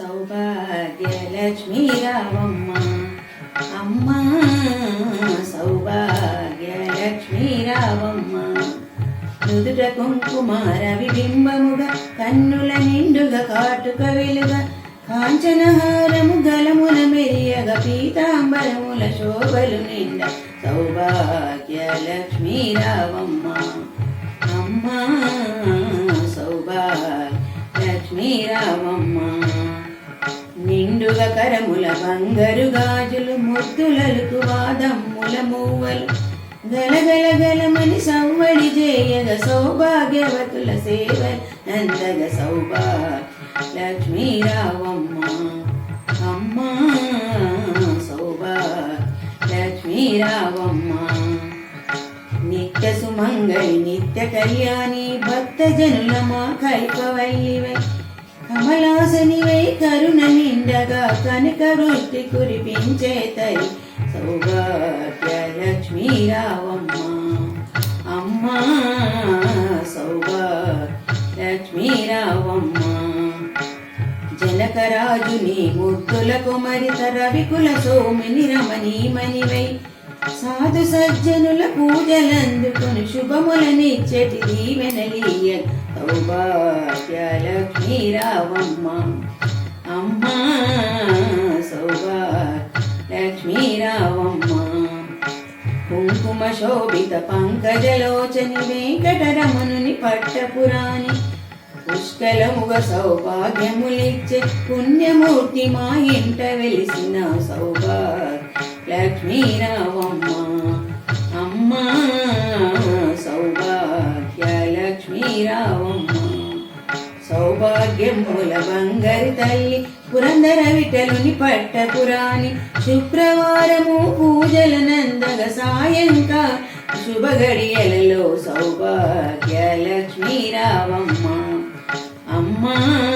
సౌభాగ్యలక్ష్మీ రావమ్మ అమ్మ సౌభాగ్యలక్ష్మీ రావమ్మ నుదుట కుంకుమార విబింబముగా కన్నుల నిండుగా కాటుక వెలుగ కాంచనహారము గలముల మెరియగ పీతాంబరముల శోభలు నిండ సౌభాగ్యలక్ష్మీ రావమ్మ అమ్మ పండుగ కరముల బంగారు గాజులు ముద్దులలకు వాదమ్ముల మూవలు. గలగల గలమని సంవడి చేయగ సౌభాగ్యవతుల సేవ నందగ సౌభాగ్య లక్ష్మీరావమ్మ అమ్మ సౌభాగ్య లక్ష్మీరావమ్మ నిత్య సుమంగళి నిత్య కళ్యాణి భక్త జనుల మా కల్పవల్లివై కమలాసనివై కరుణ నిండగా కనక వృష్టి కురిపించే తరి సౌభాగ్య లక్ష్మీ రావమ్మ. అమ్మ సౌభాగ్య లక్ష్మీ రావమ్మ. జనకరాజుని మూర్తులకు కుమరిత రవికుల సోమిని రమణీమణివై సాధు సజ్జనుల పూజలందుకొని శుభములనిచ్చటి దీవెనలీయ సౌభాగ్యలక్ష్మీ రావమ్మ. అమ్మ సౌభాగ్యలక్ష్మీ రావమ్మ. కుంకుమ శోభిత పంకజలోచని వెంకటరమణుని పట్టపురాణి. పుష్కలముగ సౌభాగ్యములిచ్చే పుణ్యమూర్తి మా ఇంట వెలిసిన సౌభాగ్ లక్ష్మీరావమ్మ. అమ్మా అమ్మ సౌభాగ్య లక్ష్మీరావమ్మ. సౌభాగ్యముల బంగారి తల్లి పురందర విఠలుని పట్టపురాణి శుక్రవారము పూజల నందగ సాయంకా శుభ గడియలలో సౌభాగ్య లక్ష్మీరావమ్మ. రావమ్మ